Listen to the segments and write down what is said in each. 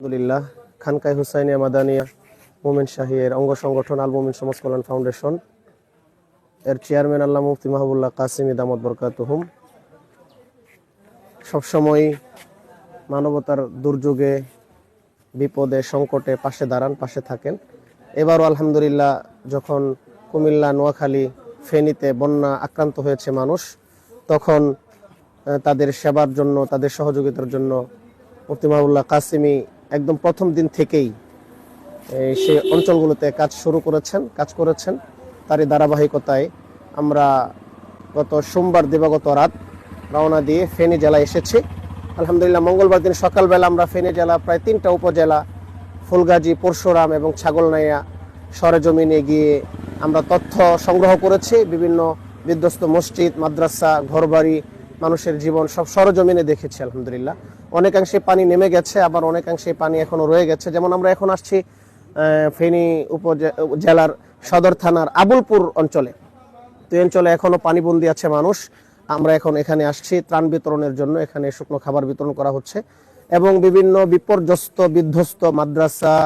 আলহামদুলিল্লাহ, খানকাই হুসাইনিয়া মাদানিয়া মোমেন শাহীর অঙ্গ সংগঠন আল মোমেন সমাজ কল্যাণ ফাউন্ডেশন। এর চেয়ারম্যান আল্লাহ মুফতি মাহবুল্লাহ কাসিমি দামদ বরকাতুহুম। সবসময় মানবতার দুর্যোগে, বিপদে, সংকটে পাশে দাঁড়ান, পাশে থাকেন। এবারও আলহামদুলিল্লাহ যখন কুমিল্লা, নোয়াখালী ফেনীতে বন্যা আক্রান্ত হয়েছে মানুষ, তখন তাদের সেবার জন্য, তাদের সহযোগিতার জন্য মুফতি মাহবুল্লাহ কাসিমি একদম প্রথম দিন থেকেই সে অঞ্চলগুলোতে কাজ শুরু করেছেন, কাজ করেছেন। তারই ধারাবাহিকতায় আমরা গত সোমবার দিবাগত রাত রওনা দিয়ে ফেনী জেলা এসেছি। আলহামদুলিল্লাহ, মঙ্গলবার দিন সকালবেলা আমরা ফেনী জেলা প্রায় তিনটা উপজেলা, ফুলগাজী, পরশুরাম এবং ছাগলনাইয়া সরেজমিনে গিয়ে আমরা তথ্য সংগ্রহ করেছি। বিভিন্ন বিধ্বস্ত মসজিদ, মাদ্রাসা, ঘরবাড়ি মানুষের জীবন সব সরজমিনে দেখেছি, আলহামদুলিল্লাহ। অনেকাংশে পানি নেমে গেছে, আবার অনেকাংশে পানি এখনও রয়ে গেছে। যেমন আমরা এখন আসছি ফেনী উপজেলার সদর থানার আবুলপুর অঞ্চলে। তো অঞ্চলে এখনও পানিবন্দি আছে মানুষ। আমরা এখন এখানে আসছি, ত্রাণ বিতরণের জন্য এখানে শুকনো খাবার বিতরণ করা হচ্ছে। এবং বিভিন্ন বিপর্যস্ত, বিধ্বস্ত মাদ্রাসা,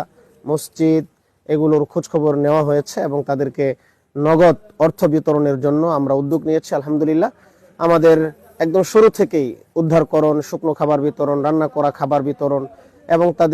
মসজিদ, এগুলোর খোঁজখবর নেওয়া হয়েছে এবং তাদেরকে নগদ অর্থ বিতরণের জন্য আমরা উদ্যোগ নিয়েছি, আলহামদুলিল্লাহ। আমাদের একদম শুরু থেকেই উদ্ধারকরণ শুকনো খাবার বিতরণ রান্না করা খাবার বিতরণ এবং তাদের